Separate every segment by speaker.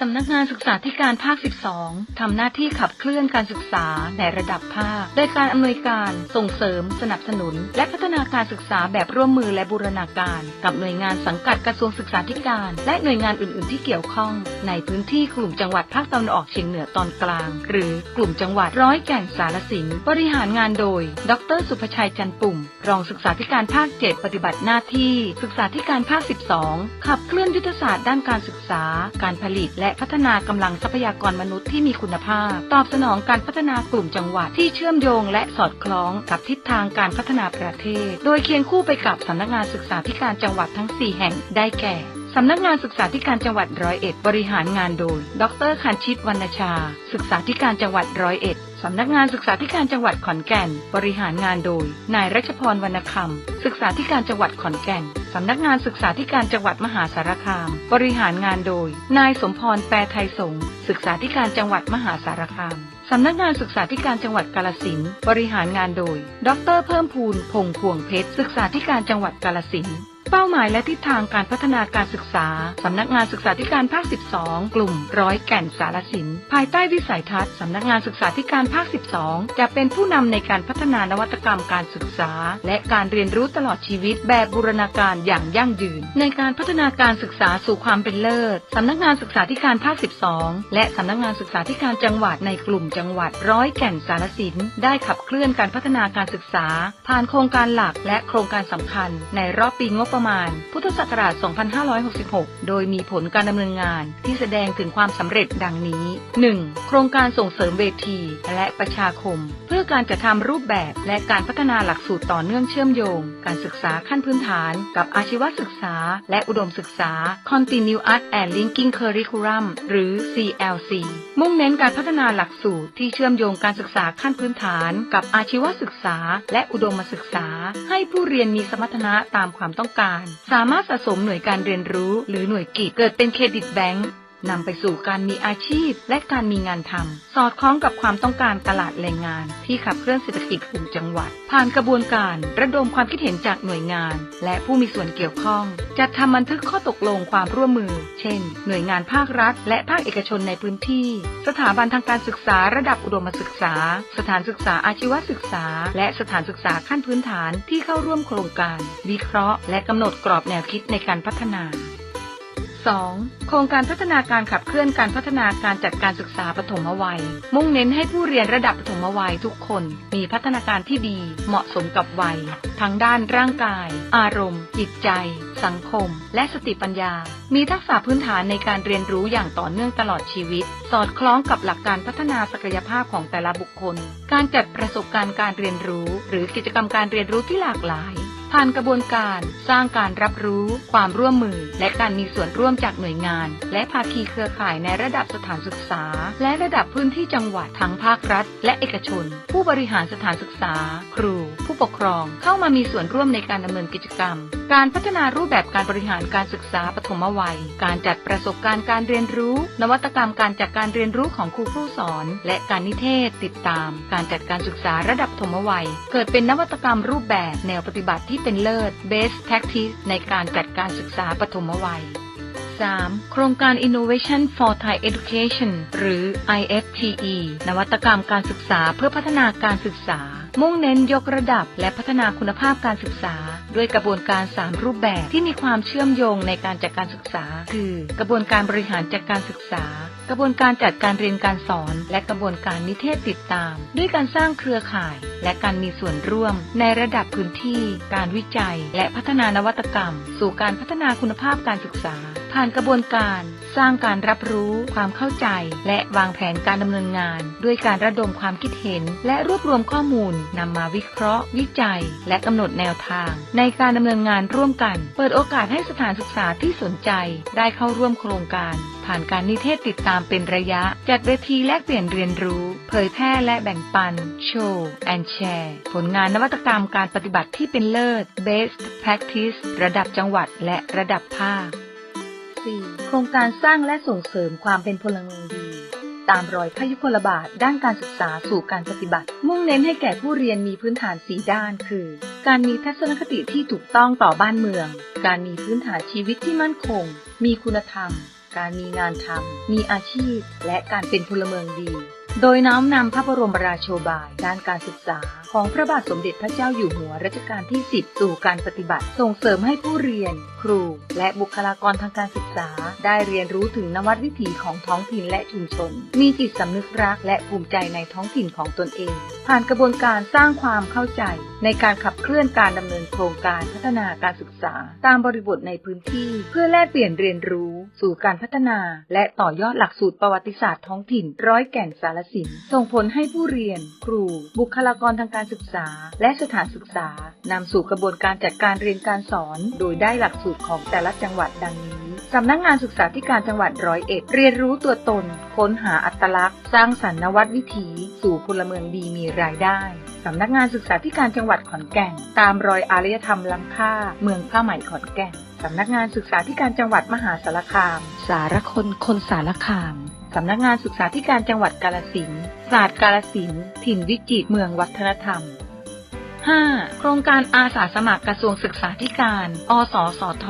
Speaker 1: สำนักงานศึกษาธิการภาค 12 ทำหน้าที่ขับเคลื่อนการศึกษาในระดับภาค โดยการอำนวยการส่งเสริม สนับสนุน และพัฒนาการศึกษาแบบร่วมมือและบูรณาการ กับหน่วยงานสังกัดกระทรวงศึกษาธิการ และหน่วยงานอื่น ๆ ที่เกี่ยวข้อง ในพื้นที่กลุ่มจังหวัดภาคตะวันออกเฉียงเหนือตอนกลาง หรือกลุ่มจังหวัดร้อยแก่นสารสินบริหารงานโดย ดร สุภชัยจันปุ่ม รองศึกษาธิการภาค 7 ปฏิบัติหน้าที่ ศึกษาธิการภาค 12 ขับเคลื่อนยุทธศาสตร์ด้านการศึกษา การผลิต และพัฒนากำลังทรัพยากรมนุษย์ที่มีคุณภาพ ตอบสนองการพัฒนากลุ่มจังหวัดที่เชื่อมโยง และสอดคล้องกับทิศทางการพัฒนาประเทศ โดยเคียงคู่ไปกับสำนักงานศึกษาธิการจังหวัดทั้ง 4 แห่งได้แก่ สำนักงานศึกษาธิการจังหวัดร้อยเอ็ด บริหารงานโดย ดรคันชิตวรรณชา ศึกษาธิการจังหวัดร้อยเอ็ดสำนักงานศึกษาธิการจังหวัดขอนแก่น บริหารงานโดย นายรัชพรวรรณคำศึกษาธิการจังหวัดขอนแก่น สำนักงานศึกษาธิการจังหวัดมหาสารคาม บริหารงานโดย นายสมพรแปรไทยสงศึกษาธิการจังหวัดมหาสารคาม สำนักงานศึกษาธิการจังหวัดกาลสินบริหารงานโดย ดร เพิ่มพูนพงพวงเพชร ศึกษาธิการจังหวัดกาลสิน เป้าหมายและทิศทางการพัฒนาการศึกษา สำนักงานศึกษาธิการภาค 12 กลุ่มร้อยแก่นสารสิน ภายใต้วิสัยทัศน์ สำนักงานศึกษาธิการภาค 12 จะเป็นผู้นำในการพัฒนานวัตกรรมการศึกษา และการเรียนรู้ตลอดชีวิตแบบบูรณาการอย่างยั่งยืน ในการพัฒนาการศึกษาสู่ความเป็นเลิศ สำนักงานศึกษาธิการภาค 12 และสำนักงานศึกษาธิการจังหวัดในกลุ่มจังหวัดร้อยแก่นสารสิน ได้ขับเคลื่อนการพัฒนาการศึกษา ผ่านโครงการหลักและโครงการสำคัญ ในรอบปีงบประมาณ พุทธศักราช 2566 โดยมีผลการดำเนินงานที่แสดงถึงความสำเร็จดังนี้ 1. โครงการส่งเสริมเวที และประชาคม เพื่อการจัดทำรูปแบบและการพัฒนาหลักสูตรต่อเนื่องเชื่อมโยง การศึกษาขั้นพื้นฐาน กับอาชีวศึกษา และอุดมศึกษา Continuous and Linking Curriculum หรือ CLC มุ่งเน้นการพัฒนาหลักสูตรที่เชื่อมโยงการศึกษาขั้นพื้นฐาน กับอาชีวศึกษา และอุดมศึกษา ให้ผู้เรียนมีสมรรถนะตามความต้องการสามารถสะสมหน่วยการเรียนรู้ หรือหน่วยกิจเกิดเป็นเครดิตแบงก์ นำไปสู่การมีอาชีพ และการมีงานทำสอดคล้องกับความต้องการตลาดแรงงาน ที่ขับเคลื่อนเศรษฐกิจกลุ่มจังหวัด ผ่านกระบวนการระดมความคิดเห็นจากหน่วยงาน และผู้มีส่วนเกี่ยวข้อง จัดทำบันทึกข้อตกลงความร่วมมือ เช่น หน่วยงานภาครัฐ และภาคเอกชนในพื้นที่ สถาบันทางการศึกษาระดับอุดมศึกษา สถานศึกษาอาชีวศึกษา และสถานศึกษาขั้นพื้นฐานที่เข้าร่วมโครงการ วิเคราะห์ และกำหนดกรอบแนวคิดในการพัฒนา 2. โครงการพัฒนาการขับเคลื่อนการพัฒนาการจัดการศึกษาปฐมวัย มุ่งเน้นให้ผู้เรียนระดับปฐมวัยทุกคน มีพัฒนาการที่ดี เหมาะสมกับวัย ทั้งด้านร่างกาย อารมณ์ จิตใจ สังคม และสติปัญญา มีทักษะพื้นฐานในการเรียนรู้อย่างต่อเนื่องตลอดชีวิต สอดคล้องกับหลักการพัฒนาศักยภาพของแต่ละบุคคล การจัดประสบการณ์การเรียนรู้ หรือกิจกรรมการเรียนรู้ที่หลากหลาย ผ่านกระบวนการสร้างการรับรู้ ความร่วมมือ และการมีส่วนร่วมจากหน่วยงาน และภาคีเครือข่ายในระดับสถานศึกษา และระดับพื้นที่จังหวัดทั้งภาครัฐ และเอกชน ผู้บริหารสถานศึกษา ครู ผู้ปกครอง เข้ามามีส่วนร่วมในการดำเนินกิจกรรม การพัฒนารูปแบบการบริหารการศึกษาปฐมวัย การจัดประสบการณ์การเรียนรู้ นวัตกรรมการจัดการเรียนรู้ของครูผู้สอน และการนิเทศติดตาม การจัดการศึกษาระดับปฐมวัย เกิดเป็นนวัตกรรมรูปแบบแนวปฏิบัติที่เป็นเลิศ Best Practice ในการจัดการศึกษาปฐมวัย 3. โครงการ Innovation for Thai Education หรือ IFTE นวัตกรรมการศึกษาเพื่อพัฒนาการศึกษา มุ่งเน้นยกระดับและพัฒนาคุณภาพการศึกษา ด้วยกระบวนการ 3 รูปแบบที่มีความเชื่อมโยงในการจัดการศึกษา คือ กระบวนการบริหารจัดการศึกษา กระบวนการจัดการเรียนการสอน และกระบวนการนิเทศติดตาม ด้วยการสร้างเครือข่าย และการมีส่วนร่วม ในระดับพื้นที่ การวิจัย และพัฒนานวัตกรรม สู่การพัฒนาคุณภาพการศึกษา ผ่านกระบวนการสร้างการรับรู้ความเข้าใจ และวางแผนการดำเนินงาน ด้วยการระดมความคิดเห็น และรวบรวมข้อมูลนำมาวิเคราะห์ วิจัย และกำหนดแนวทาง ในการดำเนินงานร่วมกัน เปิดโอกาสให้สถานศึกษาที่สนใจ ได้เข้าร่วมโครงการ ผ่านการนิเทศติดตามเป็นระยะ จัดเวทีแลกเปลี่ยนเรียนรู้ เผยแพร่และแบ่งปัน โชว์ and share ผลงานนวัตกรรมการปฏิบัติที่เป็นเลิศ best practice ระดับจังหวัดและระดับภาค 4. โครงการสร้างและส่งเสริมความเป็นพลเมืองดี ตามรอยพยุคลบาทด้านการศึกษาสู่การปฏิบัติ มุ่งเน้นให้แก่ผู้เรียนมีพื้นฐานสีด้านคือ การมีทัศนคติที่ถูกต้องต่อบ้านเมือง การมีพื้นฐานชีวิตที่มั่นคง มีคุณธรรม การมีงานทำมีอาชีพ และการเป็นพลเมืองดี โดยน้อมนำพระบรมราโชบายด้านการศึกษาของพระบาทสมเด็จพระเจ้าอยู่หัวรัชกาลที่ 10 สู่การปฏิบัติ ส่งเสริมให้ผู้เรียน ครู และบุคลากรทางการศึกษา ได้เรียนรู้ถึงนวัตวิถีของท้องถิ่นและชุมชน มีจิตสำนึกรักและภูมิใจในท้องถิ่นของตนเอง ผ่านกระบวนการสร้างความเข้าใจ ในการขับเคลื่อนการดำเนินโครงการพัฒนาการศึกษา ตามบริบทในพื้นที่ เพื่อแลกเปลี่ยนเรียนรู้ สู่การพัฒนา และต่อยอดหลักสูตรประวัติศาสตร์ท้องถิ่น ร้อยแก่นสารสินส่งผลให้ผู้เรียน ครู บุคลากรทางการศึกษา และสถานศึกษานำสู่กระบวนการจัดการเรียนการสอน โดยได้หลักสูตรของแต่ละจังหวัดดังนี้สำนักงานศึกษาธิการจังหวัดร้อยเอ็ดเรียนรู้ตัวตน ค้นหาอัตลักษณ์ สร้างสรรค์นวัตวิถี สู่พลเมืองดีมีรายได้สำนักงานศึกษาธิการจังหวัดขอนแก่น ตามรอยอารยธรรมล้ำค่า เมืองผ้าไหมขอนแก่นสำนักงานศึกษาธิการจังหวัดมหาสารคาม สารคนคนสารคาม สำนักงานศึกษาธิการจังหวัดกาลสินศาสตร์กาลสินถิ่นวิจิตรเมืองวัฒนธรรม 5. โครงการอาสาสมัครกระทรวงศึกษาธิการ อสสท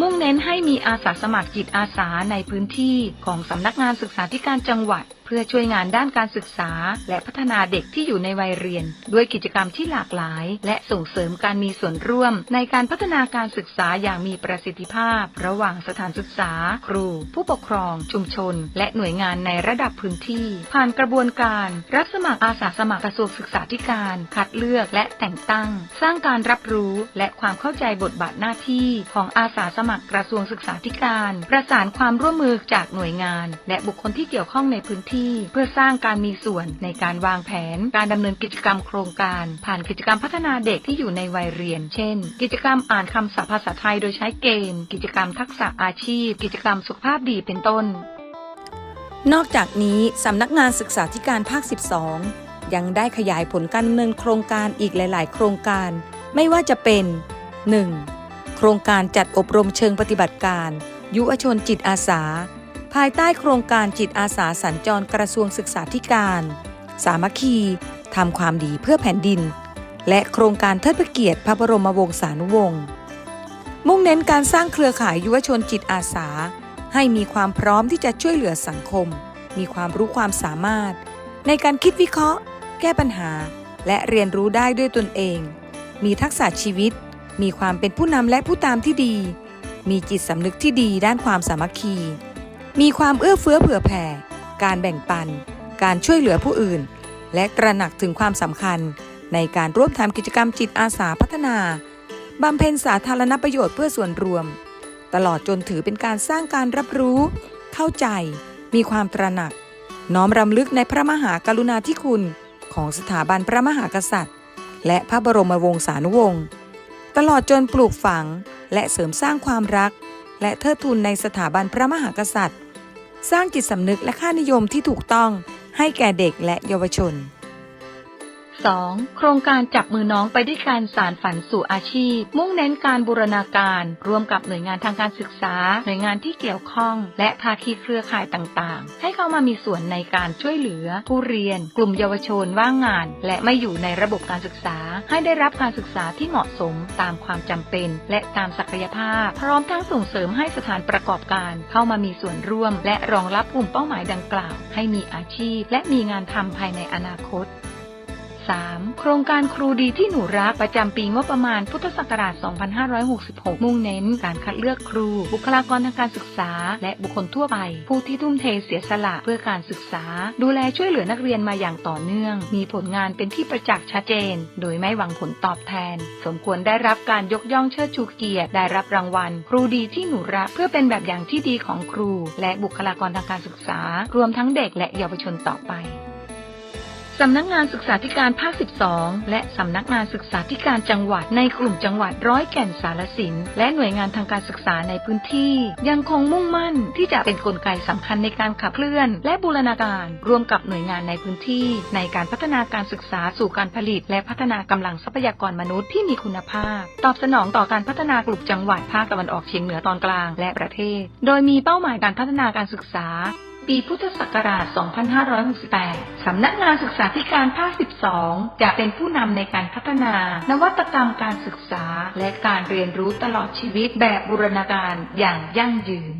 Speaker 1: มุ่งเน้นให้มีอาสาสมัครจิตอาสาในพื้นที่ของสำนักงานศึกษาธิการจังหวัด พื่อช่วยงานด้านการศึกษา และพัฒนาเด็กที่อยู่ในวัยเรียน ด้วยกิจกรรมที่หลากหลาย และส่งเสริมการมีส่วนร่วม ในการพัฒนาการศึกษาอย่างมีประสิทธิภาพ ระหว่างสถานศึกษา ครู ผู้ปกครอง ชุมชน และหน่วยงานในระดับพื้นที่ ผ่านกระบวนการ รับสมัครอาสาสมัครกระทรวงศึกษาธิการ คัดเลือกและแต่งตั้ง สร้างการรับรู้และความเข้าใจบทบาทหน้าที่ ของอาสาสมัครกระทรวงศึกษาธิการ ประสานความร่วมมือจากหน่วยงาน และบุคคลที่เกี่ยวข้องในพื้นที่เพื่อสร้างการมีส่วนในการวางแผน การดำเนินกิจกรรมโครงการ ผ่านกิจกรรมพัฒนาเด็กที่อยู่ในวัยเรียน เช่น กิจกรรมอ่านคำศัพท์ภาษาไทยโดยใช้เกม กิจกรรมทักษะอาชีพ กิจกรรมสุขภาพดีเป็นต้น
Speaker 2: นอกจากนี้สำนักงานศึกษาธิการภาค 12 ยังได้ขยายผลการดำเนินโครงการอีกหลาย ๆ โครงการ ไม่ว่าจะเป็น 1. โครงการจัดอบรมเชิงปฏิบัติการ ยุวชนจิตอาสา ภายใต้โครงการจิตอาสาสัญจรกระทรวงศึกษาธิการ สามัคคีทำความดีเพื่อแผ่นดิน และโครงการเทิดพระเกียรติพระบรมวงศานุวงศ์มุ่งเน้นการสร้างเครือข่ายยุวชนจิตอาสา ให้มีความพร้อมที่จะช่วยเหลือสังคม มีความรู้ความสามารถ ในการคิดวิเคราะห์ แก้ปัญหา และเรียนรู้ได้ด้วยตนเอง มีทักษะชีวิต มีความเป็นผู้นำและผู้ตามที่ดี มีจิตสำนึกที่ดีด้านความสามัคคี มีความเอื้อเฟื้อเผื่อแผ่ การแบ่งปัน การช่วยเหลือผู้อื่น และตระหนักถึงความสำคัญ ในการร่วมทำกิจกรรมจิตอาสาพัฒนาบำเพ็ญสาธารณประโยชน์เพื่อส่วนรวม ตลอดจนถือเป็นการสร้างการรับรู้ เข้าใจ มีความตระหนัก น้อมรำลึกในพระมหากรุณาธิคุณ ของสถาบันพระมหากษัตริย์ และพระบรมวงศานุวงศ์ตลอดจนปลูกฝังและเสริมสร้างความรัก และเทิดทูนในสถาบันพระมหากษัตริย์ สร้างจิตสำนึกและค่านิยมที่ถูกต้องให้แก่เด็กและเยาวชน
Speaker 1: 2. โครงการจับมือน้องไปด้วยการสารฝันสู่อาชีพ มุ่งเน้นการบูรณาการ ร่วมกับหน่วยงานทางการศึกษา หน่วยงานที่เกี่ยวข้อง และภาคีเครือข่ายต่างๆ ให้เข้ามามีส่วนในการช่วยเหลือ ผู้เรียน กลุ่มเยาวชนว่างงาน และไม่อยู่ในระบบการศึกษา ให้ได้รับการศึกษาที่เหมาะสมตามความจำเป็น และตามศักยภาพ พร้อมทั้งส่งเสริมให้สถานประกอบการ เข้ามามีส่วนร่วม และรองรับกลุ่มเป้าหมายดังกล่าว ให้มีอาชีพ และมีงานทำภายในอนาคต 3. โครงการครูดีที่หนูรักประจำปีงบประมาณพุทธศักราช 2566 มุ่งเน้นการคัดเลือกครู บุคลากรทางการศึกษา และบุคคลทั่วไป ผู้ที่ทุ่มเทเสียสละเพื่อการศึกษา ดูแลช่วยเหลือนักเรียนมาอย่างต่อเนื่อง มีผลงานเป็นที่ประจักษ์ชัดเจน โดยไม่หวังผลตอบแทน สมควรได้รับการยกย่องเชิดชูเกียรติได้รับรางวัล ครูดีที่หนูรักเพื่อเป็นแบบอย่างที่ดีของครู และบุคลากรทางการศึกษา รวมทั้งเด็กและเยาวชนต่อไป สำนักงานศึกษาธิการภาค 12 และสำนักงานศึกษาธิการจังหวัดในกลุ่มจังหวัดร้อยแก่นสารสิน และหน่วยงานทางการศึกษาในพื้นที่ ยังคงมุ่งมั่นที่จะเป็นนกลไกสำคัญในการขับเคลื่อน และบูรณาการร่วมกับหน่วยงานในพื้นที่ ในการพัฒนาการศึกษาสู่การผลิต และพัฒนากำลังทรัพยากรมนุษย์ที่มีคุณภาพ ตอบสนองต่อการพัฒนากลุ่มจังหวัดภาคตะวันออกเฉียงเหนือตอนกลางและประเทศ โดยมีเป้าหมายการพัฒนาการศึกษา ปีพุทธศักราช 2568 สำนักงานศึกษาธิการภาค 12 จะเป็นผู้นำในการพัฒนา นวัตกรรมการศึกษา และการเรียนรู้ตลอดชีวิตแบบบูรณาการอย่างยั่งยืน